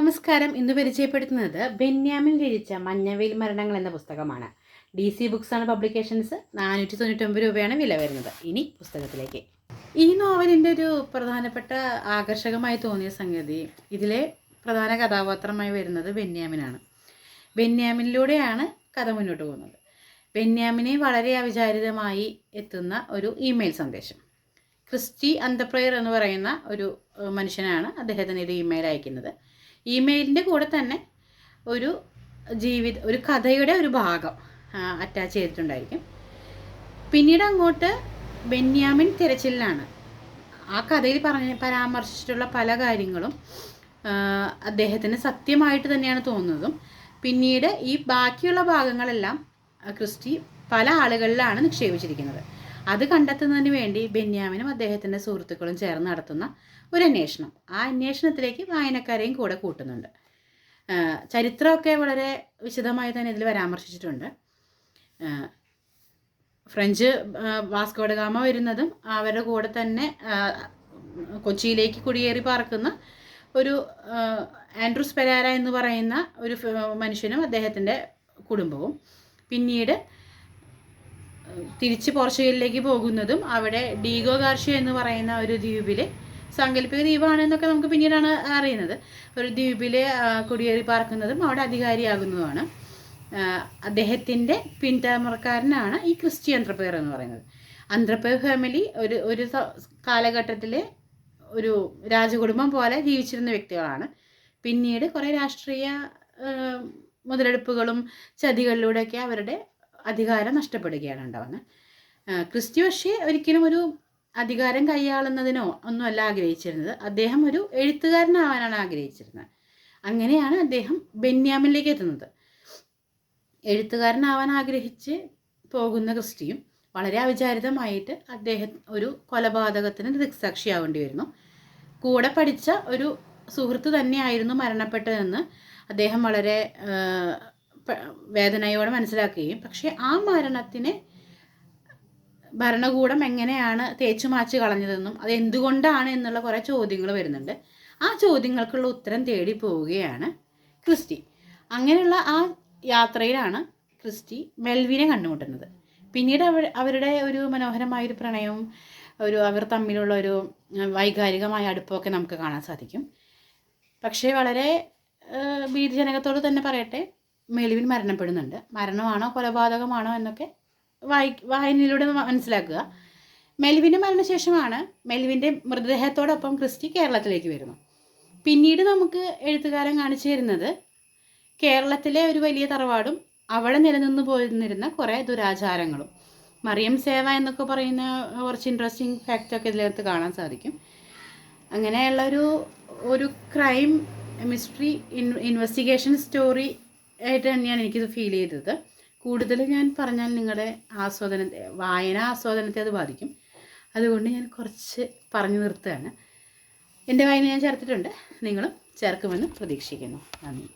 നമസ്കാരം. ഇന്ന് പരിചയപ്പെടുത്തുന്നത് ബെന്യാമിൻ രചിച്ച മഞ്ഞവേൽ മരണങ്ങൾ എന്ന പുസ്തകമാണ്. ഡി സി ആണ് പബ്ലിക്കേഷൻസ്. നാനൂറ്റി തൊണ്ണൂറ്റൊമ്പത് രൂപയാണ് വില വരുന്നത്. ഇനി പുസ്തകത്തിലേക്ക്. ഈ നോവലിന്റെ ഒരു പ്രധാനപ്പെട്ട ആകർഷകമായി തോന്നിയ സംഗതി ഇതിലെ പ്രധാന കഥാപാത്രമായി വരുന്നത് ബെന്യാമിനാണ്. ബെന്യാമിനിലൂടെയാണ് കഥ മുന്നോട്ട് പോകുന്നത്. ബെന്യാമിനെ വളരെ അവിചാരിതമായി എത്തുന്ന ഒരു ഇമെയിൽ സന്ദേശം. ക്രിസ്റ്റി അന്തപ്രയർ എന്ന് പറയുന്ന ഒരു മനുഷ്യനാണ് അദ്ദേഹത്തിന് ഒരു ഇമെയിൽ അയക്കുന്നത്. ഇമെയിലിന്റെ കൂടെ തന്നെ ഒരു ജീവിത ഒരു കഥയുടെ ഒരു ഭാഗം അറ്റാച്ച് ചെയ്തിട്ടുണ്ടായിരിക്കും. പിന്നീട് അങ്ങോട്ട് ബെന്യാമിൻ തിരച്ചിലാണ് ആ കഥയിൽ പറഞ്ഞ പരാമർശിച്ചിട്ടുള്ള പല കാര്യങ്ങളും അദ്ദേഹത്തിന് സത്യമായിട്ട് തന്നെയാണ് തോന്നുന്നതും. പിന്നീട് ഈ ബാക്കിയുള്ള ഭാഗങ്ങളെല്ലാം ക്രിസ്റ്റി പല ആളുകളിലാണ് നിക്ഷേപിച്ചിരിക്കുന്നത്. അത് കണ്ടെത്തുന്നതിന് വേണ്ടി ബെന്യാമിനും അദ്ദേഹത്തിന്റെ സുഹൃത്തുക്കളും ചേർന്ന് നടത്തുന്ന ഒരു അന്വേഷണം. ആ അന്വേഷണത്തിലേക്ക് വായനക്കാരെയും കൂടെ കൂട്ടുന്നുണ്ട്. ചരിത്രമൊക്കെ വളരെ വിശദമായി തന്നെ ഇതിൽ പരാമർശിച്ചിട്ടുണ്ട്. ഫ്രഞ്ച് വാസ്കോഡഗാമ വാസ്കോഡ ഗാമ വരുന്നതും അവരുടെ കൂടെ തന്നെ കൊച്ചിയിലേക്ക് കുടിയേറി പാർക്കുന്ന ഒരു ആൻഡ്രൂസ് പെരാര എന്ന് പറയുന്ന ഒരു മനുഷ്യനും അദ്ദേഹത്തിന്റെ കുടുംബവും പിന്നീട് തിരിച്ച് പോർച്ചുഗലിലേക്ക് പോകുന്നതും അവിടെ ഡീഗോ ഗാർഷ്യ എന്ന് പറയുന്ന ഒരു ദ്വീപിൽ സാങ്കല്പിക ദ്വീപാണ് എന്നൊക്കെ നമുക്ക് പിന്നീടാണ് അറിയുന്നത്. ഒരു ദ്വീപിൽ കുടിയേറി പാർക്കുന്നതും അവിടെ അധികാരിയാകുന്നതുമാണ്. അദ്ദേഹത്തിന്റെ പിൻതലമുറക്കാരനാണ് ഈ ക്രിസ്റ്റി അന്ത്രപ്പയർ എന്ന് പറയുന്നത്. അന്ത്രപ്പയർ ഫാമിലി ഒരു ഒരു കാലഘട്ടത്തിൽ ഒരു രാജകുടുംബം പോലെ ജീവിച്ചിരുന്ന വ്യക്തികളാണ്. പിന്നീട് കുറേ രാഷ്ട്രീയ മുതലെടുപ്പുകളും ചതികളിലൂടെയൊക്കെ അവരുടെ അധികാരം നഷ്ടപ്പെടുകയാണ് ഉണ്ടാവുന്നത് ക്രിസ്റ്റി പക്ഷേ ഒരിക്കലും ഒരു അധികാരം കൈയാളുന്നതിനോ ഒന്നുമല്ല ആഗ്രഹിച്ചിരുന്നത്. അദ്ദേഹം ഒരു എഴുത്തുകാരനാവാനാണ് ആഗ്രഹിച്ചിരുന്നത്. അങ്ങനെയാണ് അദ്ദേഹം ബെന്യാമിലേക്ക് എത്തുന്നത്. എഴുത്തുകാരനാവാൻ ആഗ്രഹിച്ച് പോകുന്ന ക്രിസ്റ്റിയും വളരെ അവിചാരിതമായിട്ട് അദ്ദേഹം ഒരു കൊലപാതകത്തിന് ദൃക്സാക്ഷിയാവേണ്ടി വരുന്നു. കൂടെ പഠിച്ച ഒരു സുഹൃത്ത് തന്നെയായിരുന്നു മരണപ്പെട്ടതെന്ന് അദ്ദേഹം വളരെ വേദനയോടെ മനസ്സിലാക്കുകയും. പക്ഷേ ആ മരണത്തിനെ ഭരണകൂടം എങ്ങനെയാണ് തേച്ചു മാച്ച് കളഞ്ഞതെന്നും അത് എന്തുകൊണ്ടാണ് എന്നുള്ള കുറേ ചോദ്യങ്ങൾ വരുന്നുണ്ട്. ആ ചോദ്യങ്ങൾക്കുള്ള ഉത്തരം തേടി പോവുകയാണ് ക്രിസ്റ്റി. അങ്ങനെയുള്ള ആ യാത്രയിലാണ് ക്രിസ്റ്റി മെൽവിനെ കണ്ടുമുട്ടുന്നത്. പിന്നീട് അവർ അവരുടെ ഒരു മനോഹരമായ ഒരു പ്രണയവും ഒരു അവർ തമ്മിലുള്ള ഒരു വൈകാരികമായ അടുപ്പമൊക്കെ നമുക്ക് കാണാൻ സാധിക്കും. പക്ഷേ വളരെ ഭീതിജനകത്തോട് തന്നെ പറയട്ടെ മെലിവിൻ മരണപ്പെടുന്നുണ്ട്. മരണമാണോ കൊലപാതകമാണോ എന്നൊക്കെ വായി വായനയിലൂടെ മനസ്സിലാക്കുക. മെലിവിന്റെ മരണശേഷമാണ് മെലിവിന്റെ മൃതദേഹത്തോടൊപ്പം ക്രിസ്റ്റി കേരളത്തിലേക്ക് വരുന്നു പിന്നീട് നമുക്ക് എഴുത്തുകാരൻ കാണിച്ചു തരുന്നത് കേരളത്തിലെ ഒരു വലിയ തറവാടും അവിടെ നിലനിന്ന് പോയിരുന്നിരുന്ന കുറേ ദുരാചാരങ്ങളും. മറിയം സേവ എന്നൊക്കെ പറയുന്ന കുറച്ച് ഇൻട്രസ്റ്റിംഗ് ഫാക്റ്റൊക്കെ ഇതിനകത്ത് കാണാൻ സാധിക്കും. അങ്ങനെയുള്ള ഒരു ഒരു crime mystery in investigation story ആയിട്ട് തന്നെയാണ് എനിക്കിത് ഫീൽ ചെയ്തത്. കൂടുതൽ ഞാൻ പറഞ്ഞാൽ നിങ്ങളുടെ ആസ്വാദനത്തെ വായന ആസ്വാദനത്തെ അത് ബാധിക്കും. അതുകൊണ്ട് ഞാൻ കുറച്ച് പറഞ്ഞു നിർത്തുകയാണ്. എന്റെ വായന ഞാൻ ചേർത്തിട്ടുണ്ട്. നിങ്ങളും ചേർക്കുമെന്ന് പ്രതീക്ഷിക്കുന്നു. നന്ദി.